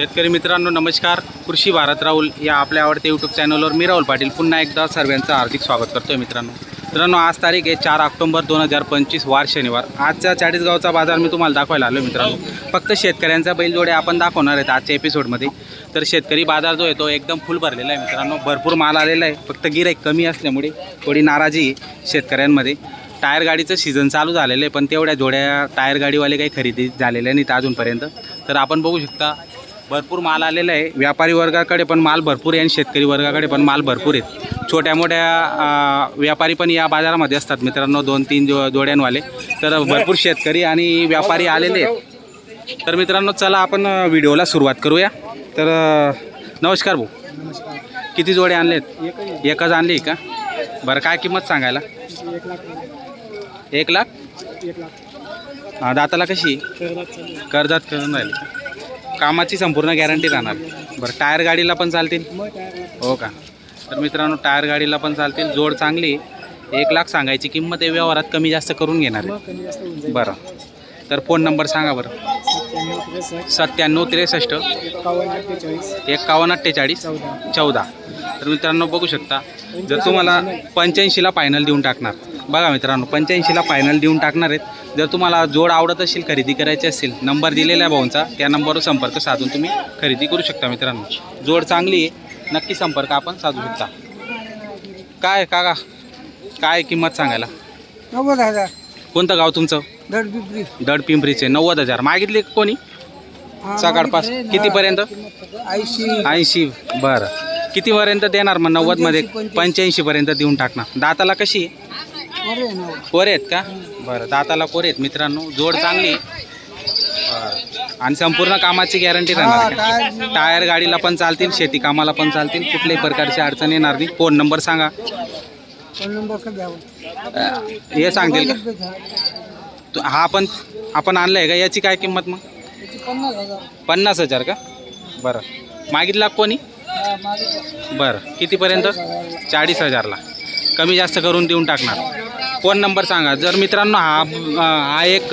शेतकरी मित्रांनो नमस्कार. कृषी भारत राहुल या आपल्या आवडत्या यूट्यूब चॅनलवर मी राहुल पाटील पुन्हा एकदा सर्वांचं हार्दिक स्वागत करतोय मित्रांनो. मित्रांनो आज तारीख आहे चार ऑक्टोबर दोन हजार पंचवीस वार शनिवार. आजचा चाळीसगावचा बाजार मी तुम्हाला दाखवायला आलो मित्रांनो. फक्त शेतकऱ्यांचा बैलजोडे आपण दाखवणार आहेत आजच्या एपिसोडमध्ये तर शेतकरी बाजार जो आहे तो एकदम फुल भरलेला आहे मित्रांनो. भरपूर माल आलेला आहे. फक्त गिराईक कमी असल्यामुळे थोडी नाराजी आहे शेतकऱ्यांमध्ये. टायर गाडीचं सीझन चालू झालेलं आहे पण तेवढ्या जोड्या टायर गाडीवाले काही खरेदी झालेल्या नाहीत अजूनपर्यंत. तर आपण बघू शकता भरपूर माल आलेला आहे. व्यापारी वर्गाकडे पण माल भरपूर आहे आणि शेतकरी वर्गाकडे पण माल भरपूर आहेत. छोट्या मोठ्या व्यापारी पण या बाजारामध्ये असतात मित्रांनो दोन तीन जो जोड्यांवाले. तर भरपूर शेतकरी आणि व्यापारी आलेले आहेत. तर मित्रांनो चला आपण व्हिडिओला सुरुवात करूया. तर नमस्कार भाऊ. किती जोडे आणलेत? एक एकच आणली का? बरं काय किंमत सांगायला? एक लाख? दाताला कशी. कर्जात करून राहील. कामाची संपूर्ण गॅरंटी राहणार. बरं टायर गाडीला पण चालतील? हो का? तर मित्रांनो टायर गाडीला पण चालतील. जोड चांगली. एक लाख सांगायची किंमत आहे व्यवहारात कमी जास्त करून घेणार आहे. बरं. तर फोन नंबर सांगा बरं. सत्त्याण्णव त्रेसष्ट. एकावन्न अठ्ठेचाळीस. चौदा. तर मित्रांनो बघू शकता जर तुम्हाला पंच्याऐंशीला फायनल देऊन टाकणार बघा मित्रांनो पंच्याऐंशीला फायनल देऊन टाकणार आहेत. जर तुम्हाला जोड आवडत असेल खरेदी करायची असेल नंबर दिलेला आहे भाऊंचा त्या नंबरवर संपर्क साधून तुम्ही खरेदी करू शकता मित्रांनो. जोड चांगली आहे नक्की संपर्क आपण साधू शकता. काय काका? काय किंमत सांगायला? नव्वद हजार. कोणतं गाव तुमचं? दड पिंपरीचे नव्वद हजार. मागितले कोणी? सकाळपास. कितीपर्यंत ऐंशी. ऐंशी. बरं. कितीपर्यंत देणार मग नव्वदमध्ये पंच्याऐंशी पर्यंत देऊन टाकणार. दाताला कशी आहे? कोरे आहेत का? बरं दाताला कोरे आहेत मित्रांनो. जोड चांगली. आणि संपूर्ण कामाची गॅरंटी राहणार आहे? टायर गाडीला पण चालतील शेती कामाला पण चालतील. कुठल्याही प्रकारची अडचण येणार नाही. फोन नंबर सांगा. फोन नंबर का द्यावा. अं, हे सांगतील का? तो- हा पण आपण आणलाय का? याची काय किंमत मग? त्याची पन्नास हजार. पन्नास हजार का? बरं. मागितला कोणी? हा, मागे बरं. कितीपर्यंत? चाळीस हजारला. कमी जास्त करून देऊन टाकणार. फोन नंबर सांगा. जर मित्रांनो हा हा एक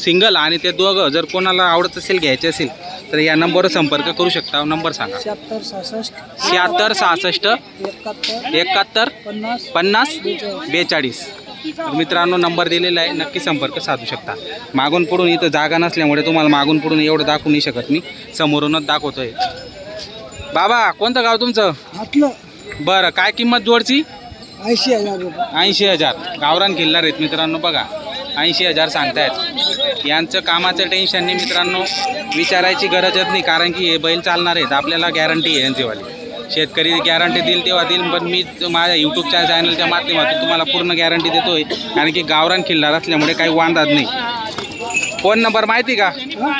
सिंगल आणि ते दोघं जर कोणाला आवडत असेल घ्यायचे असेल तर या नंबरवर संपर्क करू शकता. नंबर सांगा. शहात्तर सहासष्ट. शहात्तर सहासष्ट एकाहत्तर. पन्नास. बेचाळीस. बेचाळीस. तर मित्रांनो नंबर दिलेला आहे. नक्की संपर्क साधू शकता. मागून पुढून इथं जागा नसल्यामुळे तुम्हाला मागून पुढून एवढं दाखवू नाही शकत मी. समोरूनच दाखवतोय. बाबा कोणतं गाव तुमचं? बरं काय किंमत जोडची? ऐंशी हजार रुपये. ऐंशी हजार. गावरान किल्लार आहेत मित्रांनो बघा. ऐंशी हजार सांगतायत. यांचं कामाचं टेन्शन नाही मित्रांनो. विचारायची गरजच नाही कारण की हे बैल चालणार आहेत. आपल्याला गॅरंटी आहे यांचीवाली. शेतकरी गॅरंटी देईल तेव्हा देईल पण मी माझ्या यूट्यूबच्या चॅनलच्या माध्यमातून तुम्हाला पूर्ण गॅरंटी देतोय. कारण की गावरान किल्लार असल्यामुळे काही वांधात नाही. फोन नंबर माहिती का?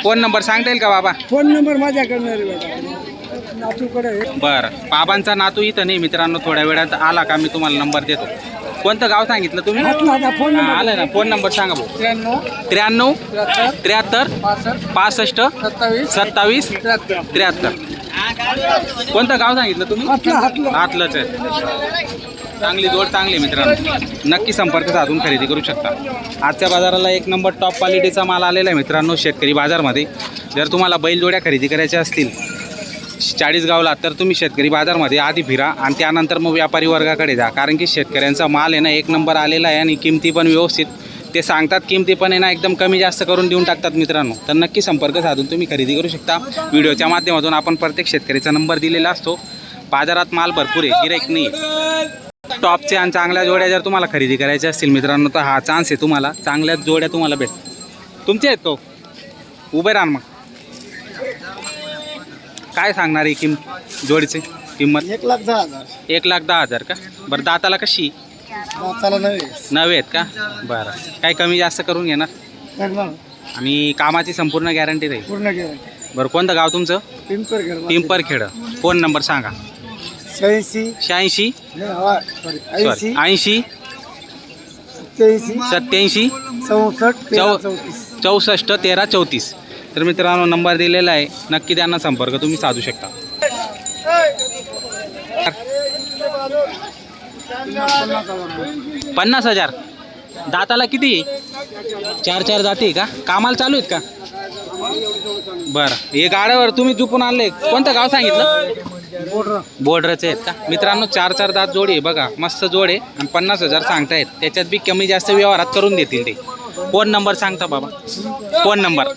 फोन नंबर सांगता येईल का बाबा? फोन नंबर माझ्याकडे आहे बेटा नातूकडे आहे. बरं. बाबांचा नातू इथं नाही मित्रांनो थोड्या वेळात आला का मी तुम्हाला नंबर देतो. कोणतं गाव सांगितलं तुम्ही? फोन आलं ना फोन नंबर सांगा भाऊ. त्र्याण्णव त्र्याण्णव त्र्याहत्तर पासष्ट सत्तावीस सत्तावीस त्र्याहत्तर. कोणतं गाव सांगितलं तुम्ही? आतलंच आहे. चांगली जोड चांगली मित्रांनो. नक्की संपर्क साधून खरेदी करू शकता. आजच्या बाजाराला एक नंबर टॉप क्वालिटीचा माल आलेला आहे मित्रांनो शेतकरी बाजारमध्ये. जर तुम्हाला बैलजोड्या खरेदी करायच्या असतील चाळीसगावला तर तुम्ही शेतकरी बाजारमध्ये आधी फिरा आणि त्यानंतर मग व्यापारी वर्गाकडे जा. कारण की शेतकऱ्यांचा माल आहे ना एक नंबर आलेला आहे आणि किमती पण व्यवस्थित. ते सांगतात किमती पण आहे ना एकदम कमी जास्त करून देऊन टाकतात मित्रांनो. तर नक्की संपर्क साधून तुम्ही खरेदी करू शकता. व्हिडिओच्या माध्यमातून आपण प्रत्येक शेतकऱ्याचा नंबर दिलेला असतो. बाजारात माल भरपूर आहे गिराईक नाही. टॉपचे आणि चांगल्या जोड्या जर तुम्हाला खरेदी करायच्या असतील मित्रांनो तर हा चान्स आहे तुम्हाला. चांगल्याच जोड्या तुम्हाला भेट तुमचे आहेत तो. उभे राहा मग. काय सांगणार आहे किम जोडीचे किंमत? एक लाख दहा हजार. एक लाख दहा हजार का? बरं दाताला कशी? दाताला नव्हे नवे आहेत का? बरं. काय कमी जास्त करून घेणार? करणार. आणि कामाची संपूर्ण गॅरंटी राहील? पूर्ण गॅरंटी बरं कोणतं गाव तुमचं? पिंपर घर पिंपरखेड. फोन नंबर सांगा. शहाऐंशी. शहाऐंशी? ऐंशी. ऐंशी. सत्याऐंशी. सत्याऐंशी. चौसष्ट तेरा चौ- चौतीस. चौसष्ट तेरा चौतीस. तर मित्रांनो नंबर दिलेला आहे. नक्की त्यांना संपर्क तुम्ही साधू शकता. पन्नास हजार. दाताला किती? चार चार जाती का? कामाला चालू आहेत का? बरं. हे गाड्यावर तुम्ही चुकून आणले. कोणतं गाव सांगितलं? बोर्डरच बोर्डरचे आहेत का? मित्रांनो चार चार दात जोडी आहे. बघा मस्त जोड आहे. आणि पन्नास हजार सांगतायत. त्याच्यात बी कमी जास्त व्यवहारात करून देतील ते. फोन नंबर सांगता बाबा. Phone number.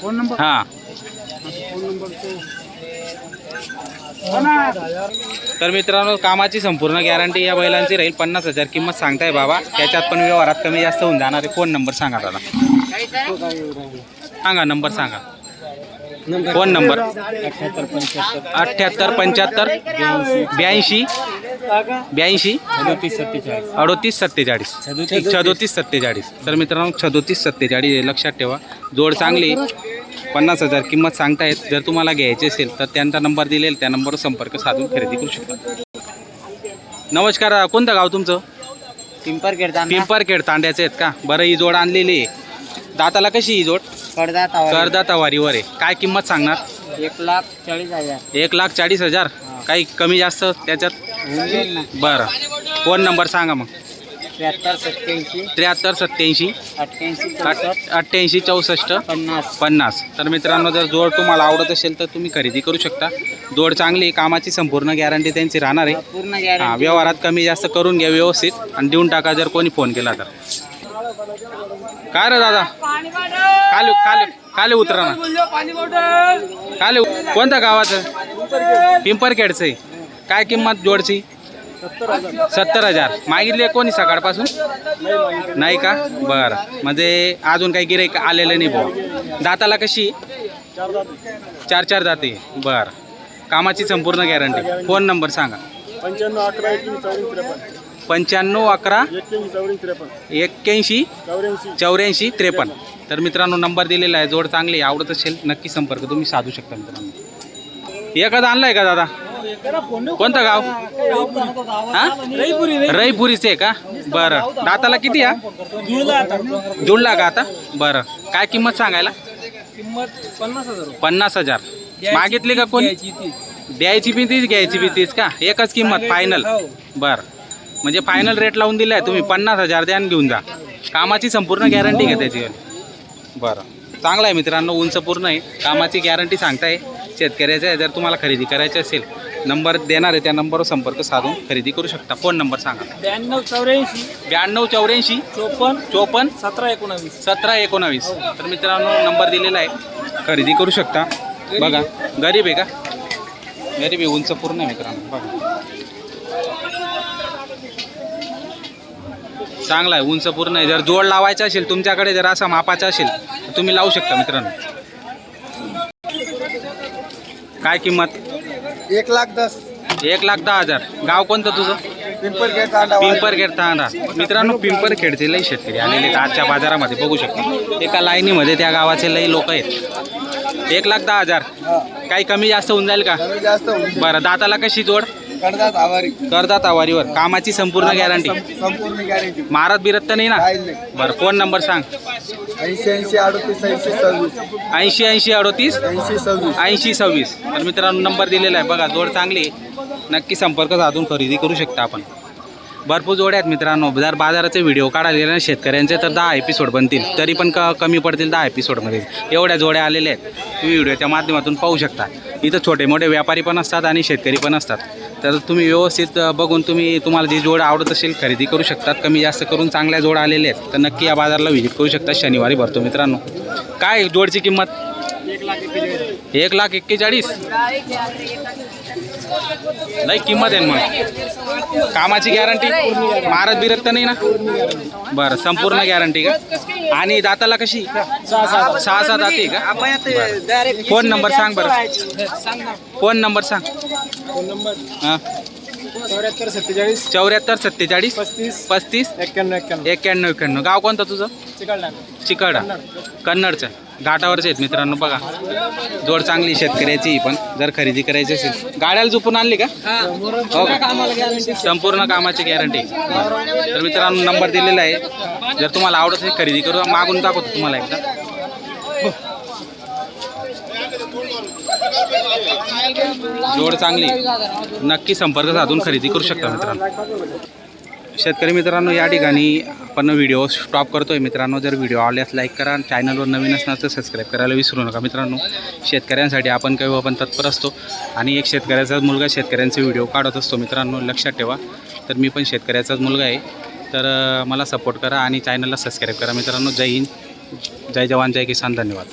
Phone number. हां. तो तर मित्रांनो कामाची संपूर्ण गॅरंटी या बैलांची राहील. पन्नास हजार किंमत सांगताय बाबा. त्याच्यात पण व्यवहारात कमी जास्त होऊन जाणार आहे. फोन नंबर सांगा दादा. सांगा नंबर सांगा. Phone number? अठ्याहत्तर पंच्याहत्तर अठ्ठ्याहत्तर पंच्याहत्तर ब्याऐंशी ब्याऐंशी अडोतीस सत्तेचाळीस. सदोतीस सत्तेचाळीस. तर मित्रांनो सदोतीस सत्तेचाळीस हे लक्षात ठेवा. जोड चांगली पन्नास हजार किंमत सांगतायत. जर तुम्हाला घ्यायची असेल तर त्यांचा नंबर दिलेला त्या नंबरवर संपर्क साधून खरेदी करू शकता. नमस्कार कोणतं गाव तुमचं? पिंपर पिंपरखेड तांड्याचे आहेत का? बरं ही जोड आणलेली आहे. दाताला कशी ही जोड? करदा तवारीवर आहे. काय किंमत सांगणार? एक लाख चाळीस हजार. एक लाख चाळीस हजार? काही कमी जास्त त्याच्यात? होऊन जाईल ना. बरं. फोन नंबर सांगा मग. त्र्याहत्तर सत्याऐंशी त्र्याहत्तर सत्याऐंशी अठ्ठ्याऐंशी अठ चौसष्ट. अठ्ठ्याऐंशी चौसष्ट. पन्नास. पन्नास. तर मित्रांनो जर जोड तुम्हाला आवडत असेल तर तुम्ही खरेदी करू शकता. जोड चांगली आहे, कामाची संपूर्ण गॅरंटी त्यांची राहणार आहे. पूर्ण हां गॅरंटी व्यवहारात कमी जास्त करून घ्या व्यवस्थित. आणि देऊन टाका जर कोणी फोन केला तर. काय रे दादा? काल काल काल उतरा ना. काल कोणत्या गावाचं? पिंपरखेडचं आहे. काय किंमत जोडची? सत्तर हजार. मागितले कोणी सकाळपासून? नाही का? बरं. म्हणजे अजून काही गिराईक आलेलं नाही भाऊ दाताला कशी? चार चार जाते बरं. कामाची संपूर्ण गॅरंटी फोन नंबर सांगा. पंच्याण्णव अकरा एकवीस त्रेपन्न. पंच्याण्णव अकरा एक्क्याऐंशी चौऱ्याऐंशी त्रेपन्न. तर मित्रांनो नंबर दिलेला आहे. जोड चांगली आहे, आवडत असेल नक्की संपर्क तुम्ही साधू शकता मित्रांनो. एखादा आणलाय का दादा? कोणतं गाव? हा? रईपुरीचे आहे का? बरं. दाताला किती या जुळला का आता? बरं. काय किंमत सांगायला? किंमत पन्नास हजार. पन्नास हजार मागितली का कोणी? द्यायची बी तीच घ्यायची बी तीच का? एकच किंमत फायनल बर. म्हणजे फायनल रेट लावून दिलाय तुम्ही. पन्नास हजार द्या आणि घेऊन जा. कामाची संपूर्ण गॅरंटी घ्या त्याची. बरं. चांगला आहे मित्रांनो उंच पूर्ण आहे. कामाची गॅरंटी सांगताय. शेतकऱ्याचं आहे जर तुम्हाला खरेदी करायची असेल नंबर देणार आहे त्या नंबरवर संपर्क साधून खरेदी करू शकता. फोन नंबर सांगा. ब्याण्णव चौऱ्याऐंशी. ब्याण्णव चौऱ्याऐंशी. चोपन्न. चोपन्न. सतरा एकोणावीस. सतरा एकोणावीस. तर मित्रांनो नंबर दिलेला आहे. खरेदी करू शकता. बघा. गरीब आहे का? गरीब आहे उंच पूर्ण आहे मित्रांनो. बघा. चांगला आहे उंच पूर्ण आहे. जर जोड लावायचा असेल तुमच्याकडे जर असा मापाचा असेल तर तुम्ही लावू शकता मित्रांनो. काय किंमत? एक लाख दस. एक लाख दहा हजार. गाव कोणतं तुझं? पिंपर गेट तांडा पिंपरखेड तांडा. मित्रांनो पिंपरखेडचे लई शेतकरी आलेले आहेत आजच्या बाजारामध्ये. बघू शकता. एका लाईनीमध्ये त्या गावाचे लई लोक आहेत. एक लाख दहा हजार. काही कमी जास्त होऊन जाईल का? बरं दाताला कशी जोड? कडदात आवारी. करदात आवारीवर. कामाची संपूर्ण गॅरंटी संपूर्ण गॅरंटी मारत बिरत तर नाही ना? नाही. बरं फोन नंबर सांग? ऐंशी ऐंशी अडतीस ऐंशी सव्वीस. ऐंशी ऐंशी अडोतीस? ऐंशी सव्वीस. ऐंशी सव्वीस. तर मित्रांनो नंबर दिलेला आहे. बघा जोड चांगली आहे. नक्की संपर्क साधून खरेदी करू शकता आपण. भरपूर जोड्या आहेत मित्रांनो. जर बाजाराचे व्हिडिओ काढायला गेले ना शेतकऱ्यांचे तर दहा एपिसोड बनतील. तरी पण क कमी पडतील दहा एपिसोडमध्ये एवढ्या जोड्या आलेल्या आहेत. तुम्ही व्हिडिओच्या माध्यमातून पाहू शकता. इथं छोटे मोठे व्यापारी पण असतात आणि शेतकरी पण असतात. तर तुम्ही व्यवस्थित बघून तुम्ही तुम्हाला जी जोड आवडत असेल खरेदी करू शकतात. कमी जास्त करून चांगल्या जोड आलेल्या आहेत. तर नक्की या बाजाराला व्हिजिट करू शकता शनिवारी भरतो मित्रांनो. काय जोडची किंमत? एक लाख एक्केचाळीस. नाही किंमत आहे ना मग. कामाची गॅरंटी मारत बिरत तर नाही ना? बरं संपूर्ण गॅरंटी का? आणि दाताला कशी? सहा सहा दाती का? बरं. फोन नंबर सांग बरं. फोन नंबर सांग. फोन नंबर हां? चौऱ्याहत्तर सत्तेचाळीस चौऱ्याहत्तर सत्तेचाळीस पस्तीस पस्तीस एक्क्याण्णव एक्क्याण्णव एक्क्याण्णव एक्क्याण्णव गाव कोणतं तुझं? चिकलडा चिकडा कन्नडचं. घाटावरचे आहेत मित्रांनो बघा. जोड चांगली शेतकऱ्याची ही पण. जर खरेदी करायची असेल. गाड्याला झोपून आणली का? हो. का? संपूर्ण कामाची गॅरंटी तर मित्रांनो नंबर दिलेला आहे. जर तुम्हाला आवडत असेल खरेदी करू. मागून दाखवतो तुम्हाला एकदा. जोड चांगली. नक्की संपर्क साधून खरेदी करू शकता मित्रांनो. शेतकरी मित्रांनो या ठिकाणी आपण व्हिडिओ स्टॉप करतोय. मित्रांनो जर व्हिडिओ आवडल्यास लाईक करा. चॅनलवर नवीन असणार तर सबस्क्राईब करायला विसरू नका मित्रांनो. शेतकऱ्यांसाठी आपण काही आपण तत्पर असतो. आणि एक शेतकऱ्याचा मुलगा शेतकऱ्यांचे व्हिडिओ काढत असतो मित्रांनो. लक्षात ठेवा. तर मी पण शेतकऱ्याचाच मुलगा आहे. तर मला सपोर्ट करा आणि चॅनलला सबस्क्राईब करा मित्रांनो. जय हिंद. जय जवान जय किसान. धन्यवाद.